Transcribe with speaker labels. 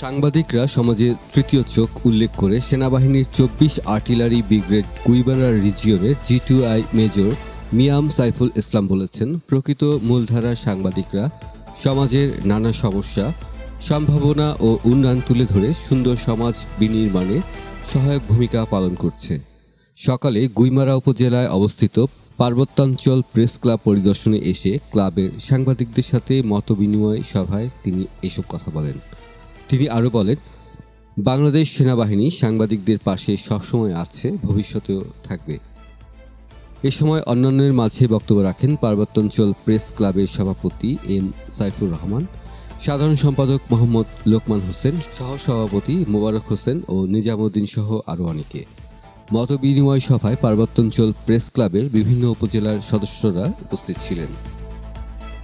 Speaker 1: সাংবাদিকরা সমাজে তৃতীয় চোখ উল্লেখ করে সেনাবাহিনীর চব্বিশ আর্টিলারি ব্রিগেড কুইবানা রিজিয়নের জি টু আই মেজর মিয়াম সাইফুল ইসলাম বলেছেন, প্রকৃত মূলধারার সাংবাদিকরা সমাজের নানা সমস্যা, সম্ভাবনা ও উন্নয়ন তুলে ধরে সুন্দর সমাজ বিনির্মাণে সহায়ক ভূমিকা পালন করছে। সকালে গুইমারা উপজেলায় অবস্থিত পার্বত্যাঞ্চল প্রেস ক্লাব পরিদর্শনে এসে ক্লাবের সাংবাদিকদের সাথে মতবিনিময় সভায় তিনি এসব কথা বলেন। তিনি আরও বলেন, বাংলাদেশ সেনাবাহিনী সাংবাদিকদের পাশে সবসময় আছে, ভবিষ্যতেও থাকবে। এ সময় অন্যান্যের মাঝে বক্তব্য রাখেন পার্বত্যাঞ্চল প্রেস ক্লাবের সভাপতি এম সাইফুর রহমান, সাধারণ সম্পাদক মোহাম্মদ লোকমান হোসেন সহ সভাপতি মোবারক হোসেন ও নিজামুদ্দিন সহ আরও অনেকে। মতবিনিময় সভায় পার্বত্যাঞ্চল প্রেস ক্লাবের বিভিন্ন উপজেলার সদস্যরা উপস্থিত ছিলেন।